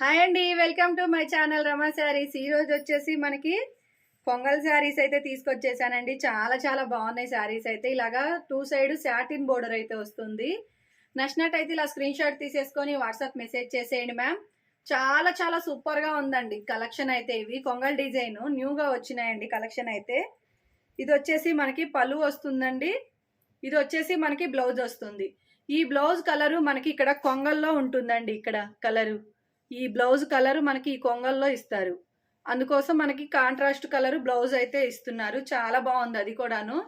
Hi అండి welcome to my channel Rama saris. ఈ రోజు వచ్చేసి మనకి పొంగల్ శారీస్ అయితే తీసుకొచ్చేసానండి. చాలా చాలా బాగున్నాయి శారీస్ అయితే. ఇలాగా టూ సైడ్ శాటిన్ బోర్డర్ అయితే వస్తుంది. నచ్చినట్టయితే ఇలా స్క్రీన్ షాట్ తీసేసుకొని వాట్సాప్ మెసేజ్ చేసేయండి మ్యామ్. చాలా చాలా సూపర్గా ఉందండి కలెక్షన్ అయితే ఇవి. కొంగల్ డిజైన్ న్యూగా వచ్చినాయండి కలెక్షన్ అయితే. ఇది వచ్చేసి మనకి పలు వస్తుందండి. ఇది వచ్చేసి మనకి బ్లౌజ్ వస్తుంది. ఈ బ్లౌజ్ కలరు మనకి ఇక్కడ కొంగల్లో ఉంటుందండి ఇక్కడ కలరు. ఈ బ్లౌజ్ కలర్ మనకి ఈ కొంగల్లో ఇస్తారు. అందుకోసం మనకి కాంట్రాస్ట్ కలర్ బ్లౌజ్ అయితే ఇస్తున్నారు. చాలా బాగుంది అది కూడాను.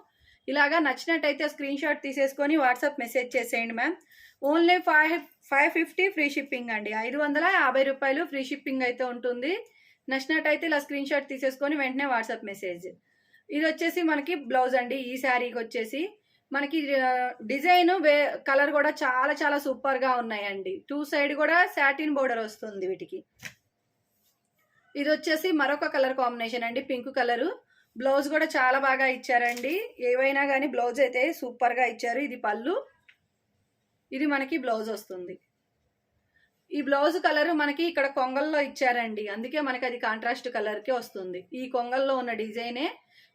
ఇలాగా నచ్చినట్టయితే స్క్రీన్ షాట్ తీసేసుకొని వాట్సాప్ మెసేజ్ చేసేయండి ma'am. Only five five fifty free shipping అండి. ఐదు వందల యాభై రూపాయలు ఫ్రీ షిప్పింగ్ అయితే ఉంటుంది. నచ్చినట్టయితే ఇలా స్క్రీన్ షాట్ తీసేసుకొని వెంటనే వాట్సాప్ మెసేజ్. ఇది వచ్చేసి మనకి బ్లౌజ్ అండి. ఈ శారీకి వచ్చేసి మనకి డిజైన్ వే కలర్ కూడా చాలా చాలా సూపర్గా ఉన్నాయండి. టూ సైడ్ కూడా సాటిన్ బోర్డర్ వస్తుంది వీటికి. ఇది వచ్చేసి మరొక కలర్ కాంబినేషన్ అండి పింక్ కలరు. బ్లౌజ్ కూడా చాలా బాగా ఇచ్చారండి. ఏవైనా కానీ బ్లౌజ్ అయితే సూపర్గా ఇచ్చారు ఇది పళ్ళు. ఇది మనకి బ్లౌజ్ వస్తుంది. ఈ బ్లౌజ్ కలర్ మనకి ఇక్కడ కొంగల్లో ఇచ్చారండి. అందుకే మనకి అది కాంట్రాస్ట్ కలర్కే వస్తుంది. ఈ కొంగల్లో ఉన్న డిజైనే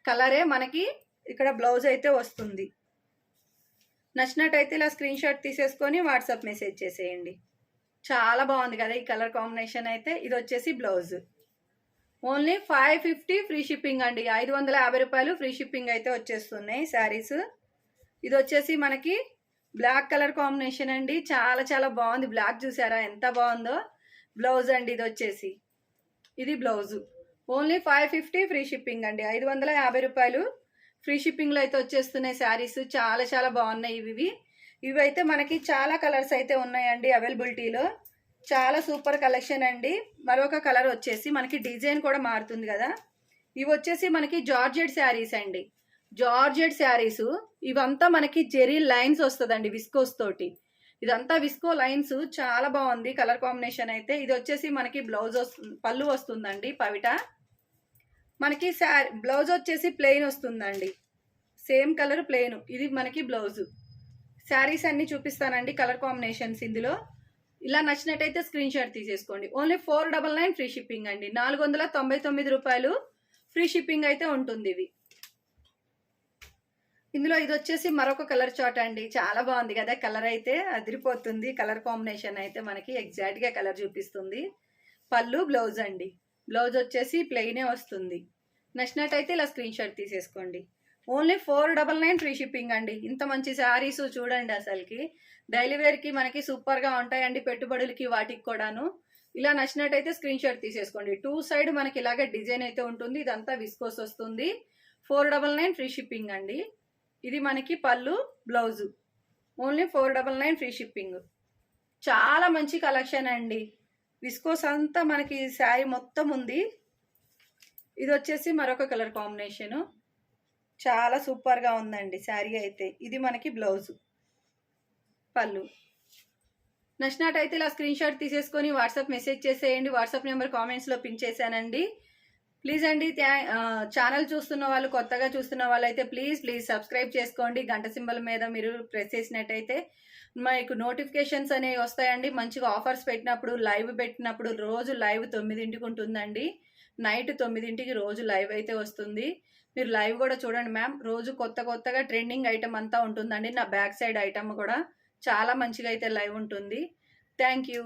కలరే మనకి ఇక్కడ బ్లౌజ్ అయితే వస్తుంది. నచ్చినట్టయితే ఇలా స్క్రీన్ షాట్ తీసేసుకొని వాట్సాప్ మెసేజ్ చేసేయండి. చాలా బాగుంది కదా ఈ కలర్ కాంబినేషన్ అయితే. ఇది వచ్చేసి blouse. Only five fifty free shipping అండి. ఐదు వందల యాభై రూపాయలు ఫ్రీ షిప్పింగ్ అయితే వచ్చేస్తున్నాయి శారీస్. ఇది వచ్చేసి మనకి బ్లాక్ కలర్ కాంబినేషన్ అండి. చాలా చాలా బాగుంది. బ్లాక్ చూసారా? ఎంత బాగుందో. బ్లౌజ్ అండి ఇది వచ్చేసి. ఇది blouse. Only five fifty free shipping అండి. ఐదు వందల యాభై రూపాయలు ఫ్రీ షిప్పింగ్లో అయితే వచ్చేస్తున్నాయి శారీస్. చాలా చాలా బాగున్నాయి ఇవి ఇవి. అయితే మనకి చాలా కలర్స్ అయితే ఉన్నాయండి అవైలబిలిటీలో. చాలా సూపర్ కలెక్షన్ అండి. మరొక కలర్ వచ్చేసి మనకి డిజైన్ కూడా మారుతుంది కదా. ఇవి వచ్చేసి మనకి జార్జెట్ శారీస్ అండి. Georgette saris. ఇవంతా మనకి జెరీ లైన్స్ వస్తుందండి విస్కోస్ తోటి. ఇదంతా విస్కో లైన్స్. చాలా బాగుంది కలర్ కాంబినేషన్ అయితే. ఇది వచ్చేసి మనకి బ్లౌజ్ వస్తుంది పళ్ళు వస్తుందండి పవిట. మనకి శారీ బ్లౌజ్ వచ్చేసి ప్లెయిన్ వస్తుందండి. Same colour plain. ఇది మనకి బ్లౌజ్. శారీస్ అన్నీ చూపిస్తానండి కలర్ కాంబినేషన్స్ ఇందులో. ఇలా నచ్చినట్టయితే స్క్రీన్ షాట్ తీసేసుకోండి. Only four double nine free shipping అండి. నాలుగు వందల తొంభై తొమ్మిది రూపాయలు ఫ్రీ షిప్పింగ్ అయితే ఉంటుంది ఇవి ఇందులో ఇది వచ్చేసి మరొక కలర్ చాట్ అండి. చాలా బాగుంది కదా కలర్ అయితే అదిరిపోతుంది. కలర్ కాంబినేషన్ అయితే మనకి ఎగ్జాక్ట్గా కలర్ చూపిస్తుంది. పళ్ళు బ్లౌజ్ అండి. బ్లౌజ్ వచ్చేసి ప్లెయినే వస్తుంది. నచ్చినట్టయితే ఇలా స్క్రీన్ షాట్ తీసేసుకోండి. Only four double nine free shipping అండి. ఇంత మంచి శారీస్ చూడండి అసలుకి. డైలీ వేర్కి మనకి సూపర్గా ఉంటాయండి పెట్టుబడులకి వాటికి కూడాను. ఇలా నచ్చినట్టయితే స్క్రీన్ షాట్ తీసేసుకోండి. టూ సైడ్ మనకి ఇలాగే డిజైన్ అయితే ఉంటుంది. ఇదంతా విస్కోస్ వస్తుంది. Four double nine free shipping అండి. ఇది మనకి పళ్ళు blouse only four double nine free shipping చాలా మంచి కలెక్షన్ అండి. విస్కోస్ అంతా మనకి శారీ మొత్తం ఉంది. ఇది వచ్చేసి మరొక కలర్ కాంబినేషను. చాలా సూపర్గా ఉందండి శారీ అయితే. ఇది మనకి బ్లౌజు. పళ్ళు. నచ్చినట్టయితే ఇలా స్క్రీన్ షాట్ తీసేసుకొని వాట్సాప్ మెసేజ్ చేసేయండి. వాట్సాప్ నెంబర్ కామెంట్స్లో పిన్ చేశానండి. ప్లీజ్ అండి ఛానల్ చూస్తున్న వాళ్ళు కొత్తగా చూస్తున్న వాళ్ళు అయితే ప్లీజ్ ప్లీజ్ సబ్స్క్రైబ్ చేసుకోండి. గంట సింబల్ మీద మీరు ప్రెస్ చేసినట్టయితే మీకు నోటిఫికేషన్స్ అనేవి వస్తాయండి. మంచిగా ఆఫర్స్ పెట్టినప్పుడు లైవ్ పెట్టినప్పుడు రోజు లైవ్ తొమ్మిదింటికి ఉంటుందండి. నైట్ తొమ్మిదింటికి రోజు లైవ్ అయితే వస్తుంది. మీరు లైవ్ కూడా చూడండి మ్యామ్. రోజు కొత్త కొత్తగా ట్రెండింగ్ ఐటమ్ అంతా ఉంటుందండి. నా బ్యాక్ సైడ్ ఐటమ్ కూడా చాలా మంచిగా అయితే లైవ్ ఉంటుంది. Thank you.